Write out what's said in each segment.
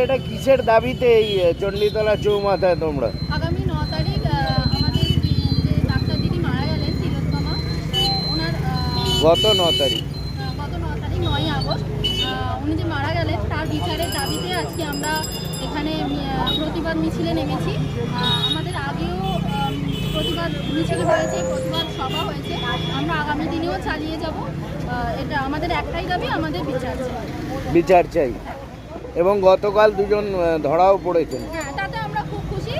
এটা কিসের দাবিতে এই চণ্ডীতলা চৌমাথায় তোমরা? আগামী ন তারিখ আমাদের যে ডাক্তার দিদি মারা গেলেন তিলোত্তমা ওনার গত ন তারিখ। গত ন তারিখ নয় আগস্ট উনি যে মারা গেলেন তার বিচারের দাবিতে আজকে আমরা এখানে প্রতিবাদ মিছিলে নেমেছি। আমাদের আগেও প্রতিবাদ মিছিল হয়েছে প্রতিবাদ সভা হয়েছে। আমরা আগামী দিনেও চালিয়ে যাব। এটা আমাদের একটাই দাবি আমাদের বিচার চাই। বিচার চাই। এবং গতকাল দুজন ধরাও পড়েছেন। হ্যাঁ তাতে আমরা খুব খুশি।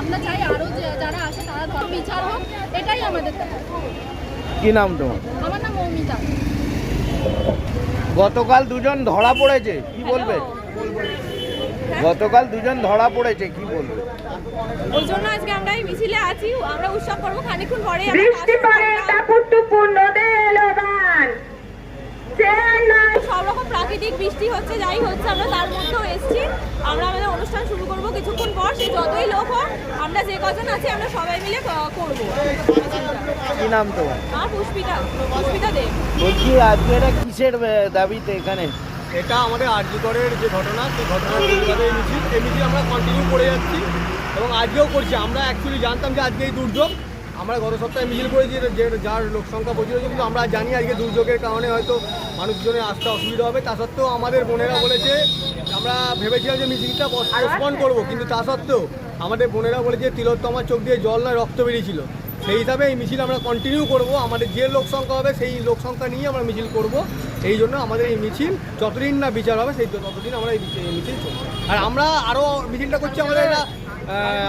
আমরা চাই আরও যারা আছে তারা বিচার হোক এটাই আমাদের কি নাম তোমার? আমার নাম মৌমিতা গতকাল দুজন ধরা পড়েছে কি বলবে? গতকাল দুজন ধরা পড়েছে কি বলবে? ওই জন্য আজকে আমরা এই মিছিলে আছি আমরা উৎসব করব খানিক্ষণ পরে প্রাকৃতিক বৃষ্টি হচ্ছে যাই হচ্ছে আমরা তার মধ্যেও এসেছি। আমরা আমাদের অনুষ্ঠান শুরু করব কিছুক্ষণ পর সে যতই লোক হোক আমরা যে কজন আছি আমরা সবাই মিলে করব। কি নাম তোমার? আর পুষ্পিতা পুষ্পিতা দেব বলছি আজকে এটা কিসের দাবিতে এখানে? এটা আমাদের আরজিকরের যে ঘটনা সেই ঘটনার প্রতিবাদে মিছিল এই মিছিল আমরা কন্টিনিউ করে যাচ্ছি এবং আজকেও করছি। আমরা অ্যাকচুয়ালি জানতাম যে আজকে এই দুর্যোগ আমরা গত সপ্তাহে মিছিল করেছি যে যার লোক সংখ্যা প্রচুর হয়েছে কিন্তু আমরা জানি আজকে দুর্যোগের কারণে হয়তো মানুষজনের আসতে অসুবিধা হবে। তা সত্ত্বেও আমাদের বোনেরা বলেছে আমরা ভেবেছিলাম যে মিছিলটা পোস্টপন করব কিন্তু তা সত্ত্বেও আমাদের বোনেরা বলেছে তিলোত্তমার চোখ দিয়ে জল নয় রক্ত বেরিয়েছিল। সেই হিসাবে এই মিছিল আমরা কন্টিনিউ করব। আমাদের যে লোক সংখ্যা হবে সেই লোক সংখ্যা নিয়ে আমরা মিছিল করব। এই জন্য আমাদের এই মিছিল যতদিন না বিচার হবে সেই ততদিন আমরা এই মিছিল- চলবে। আর আমরা আরও মিছিলটা করছি আমাদের এটা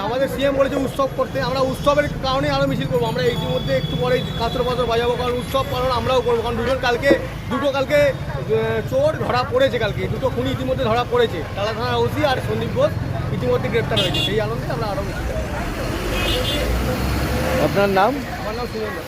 আমাদের সিএম বলেছে উৎসব করতে। আমরা উৎসবের কারণে আরও মিছিল করব। আমরা ইতিমধ্যে একটু পরে কাতর পাথর বাজাবো কারণ উৎসব পালন আমরাও করব। কারণ দুজন কালকে দুটো কালকে চোর ধরা পড়েছে কালকে। দুটো খুনি ইতিমধ্যে ধরা পড়েছে। টালা থানার ওসি আর সন্দীপ ঘোষ ইতিমধ্যে গ্রেপ্তার হয়েছে। সেই আনন্দে আমরা আরও মিছিল আপনার নাম? আমার নাম সুরেন্দ্র।